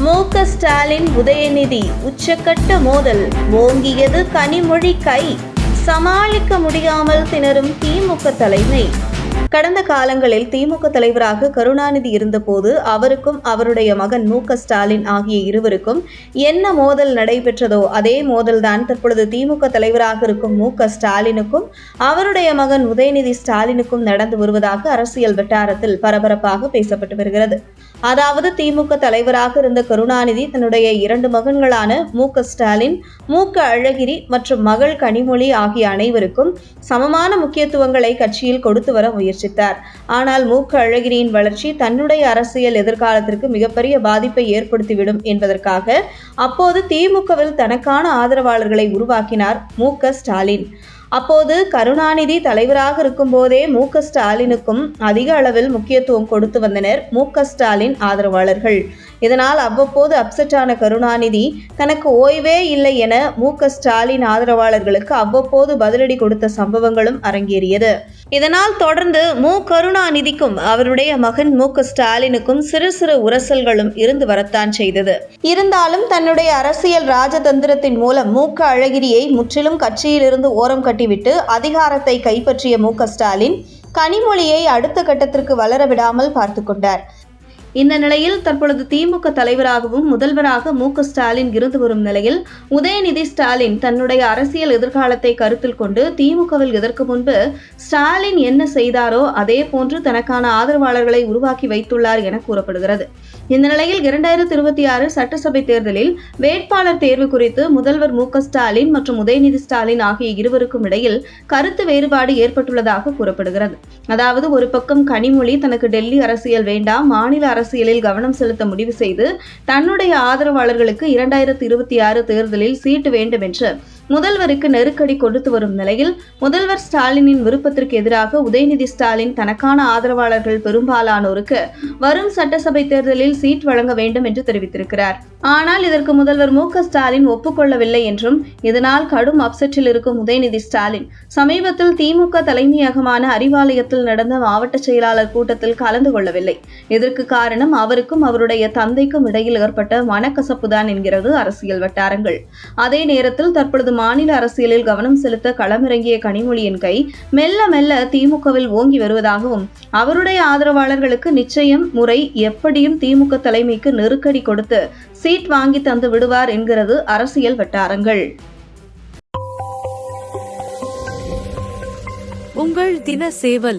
மு க ஸ்டாலின் உதயநிதி உச்சக்கட்ட மோதல் ஓங்கியது கனிமொழி கை. சமாளிக்க முடியாமல் திணறும் திமுக தலைமை. கடந்த காலங்களில் திமுக தலைவராக கருணாநிதி இருந்தபோது அவருக்கும் அவருடைய மகன் மு ஸ்டாலின் ஆகிய இருவருக்கும் என்ன மோதல் நடைபெற்றதோ அதே மோதல்தான் தற்பொழுது திமுக தலைவராக இருக்கும் மு ஸ்டாலினுக்கும் அவருடைய மகன் உதயநிதி ஸ்டாலினுக்கும் நடந்து வருவதாக அரசியல் வட்டாரத்தில் பரபரப்பாக பேசப்பட்டு வருகிறது. அதாவது திமுக தலைவராக இருந்த கருணாநிதி தன்னுடைய இரண்டு மகன்களான மு ஸ்டாலின் மூக்க அழகிரி மற்றும் மகள் கனிமொழி ஆகிய அனைவருக்கும் சமமான முக்கியத்துவங்களை கட்சியில் கொடுத்து வர முயற்சி முயற்சித்தார். ஆனால் மு க அழகிரியின் வளர்ச்சி தன்னுடைய அரசியல் எதிர்காலத்திற்கு மிகப்பெரிய பாதிப்பை ஏற்படுத்திவிடும் என்பதற்காக அப்போது திமுகவில் தனக்கான ஆதரவாளர்களை உருவாக்கினார் மு க ஸ்டாலின். அப்போது கருணாநிதி தலைவராக இருக்கும்போதே மு க ஸ்டாலினுக்கும் அதிக அளவில் முக்கியத்துவம் கொடுத்து வந்தனர் மு க ஸ்டாலின் ஆதரவாளர்கள். இதனால் அவ்வப்போது அப்செட் ஆன கருணாநிதி தனக்கு ஓய்வே இல்லை என மு க ஸ்டாலின் ஆதரவாளர்களுக்கு அவ்வப்போது பதிலடி கொடுத்த சம்பவங்களும் அரங்கேறியது. இதனால் தொடர்ந்து மு கருணாநிதிக்கும் அவருடைய மகன் மு க ஸ்டாலினுக்கும் சிறு சிறு உரசல்களும் இருந்து வரத்தான் செய்தது. இருந்தாலும் தன்னுடைய அரசியல் ராஜதந்திரத்தின் மூலம் மு க அழகிரியை முற்றிலும் கட்சியிலிருந்து ஓரம் கட்டி கட்டிவிட்டு அதிகாரத்தை கைப்பற்றிய மு. ஸ்டாலின் கனிமொழியை அடுத்த கட்டத்திற்கு வளர விடாமல் பார்த்து கொண்டார். இந்த நிலையில் தற்பொழுது திமுக தலைவராகவும் முதல்வராக மு. ஸ்டாலின் இருந்து வரும் நிலையில் உதயநிதி ஸ்டாலின் தன்னுடைய அரசியல் எதிர்காலத்தை கருத்தில் கொண்டு திமுகவில் இதற்கு முன்பு ஸ்டாலின் என்ன செய்தாரோ அதே போன்று தனக்கான ஆதரவாளர்களை உருவாக்கி வைத்துள்ளார் என கூறப்படுகிறது. இந்த நிலையில் இரண்டாயிரத்தி இருபத்தி ஆறு சட்டசபை தேர்தலில் வேட்பாளர் தேர்வு குறித்து முதல்வர் மு ஸ்டாலின் மற்றும் உதயநிதி ஸ்டாலின் ஆகிய இருவருக்கும் இடையில் கருத்து வேறுபாடு ஏற்பட்டுள்ளதாக கூறப்படுகிறது. அதாவது ஒரு பக்கம் கனிமொழி தனக்கு டெல்லி அரசியல் வேண்டாம் மாநில அரசியலில் கவனம் செலுத்த முடிவு செய்து தன்னுடைய ஆதரவாளர்களுக்கு இரண்டாயிரத்தி இருபத்தி ஆறு தேர்தலில் சீட்டு வேண்டும் என்று முதல்வருக்கு நெருக்கடி கொடுத்து வரும் நிலையில் முதல்வர் ஸ்டாலினின் விருப்பத்திற்கு எதிராக உதயநிதி ஸ்டாலின் தனக்கான ஆதரவாளர்கள் பெரும்பாலானோருக்கு வரும் சட்டசபை தேர்தலில் சீட் வழங்க வேண்டும் என்று தெரிவித்திருக்கிறார். ஆனால் இதற்கு முதல்வர் மு ஸ்டாலின் ஒப்புக்கொள்ளவில்லை என்றும் இதனால் கடும் அப்செட்டில் இருக்கும் உதயநிதி ஸ்டாலின் சமீபத்தில் திமுக தலைமையகமான அறிவாலயத்தில் நடந்த மாவட்ட செயலாளர் கூட்டத்தில் கலந்து கொள்ளவில்லை. இதற்கு காரணம் அவருக்கும் அவருடைய தந்தைக்கும் இடையில் ஏற்பட்ட மனக்கசப்புதான் என்கிறது அரசியல் வட்டாரங்கள். அதே நேரத்தில் தற்பொழுது மாநில அரசியலில் கவனம் செலுத்த களமிறங்கிய கனிமொழியின் கை மெல்ல மெல்ல திமுகவில் ஓங்கி வருவதாகவும் அவருடைய ஆதரவாளர்களுக்கு நிச்சயம் முறை எப்படியும் திமுக தலைமைக்கு நெருக்கடி கொடுத்து சீட் வாங்கி தந்து விடுவார் என்கிறது அரசியல் வட்டாரங்கள். உங்கள் தின சேவல்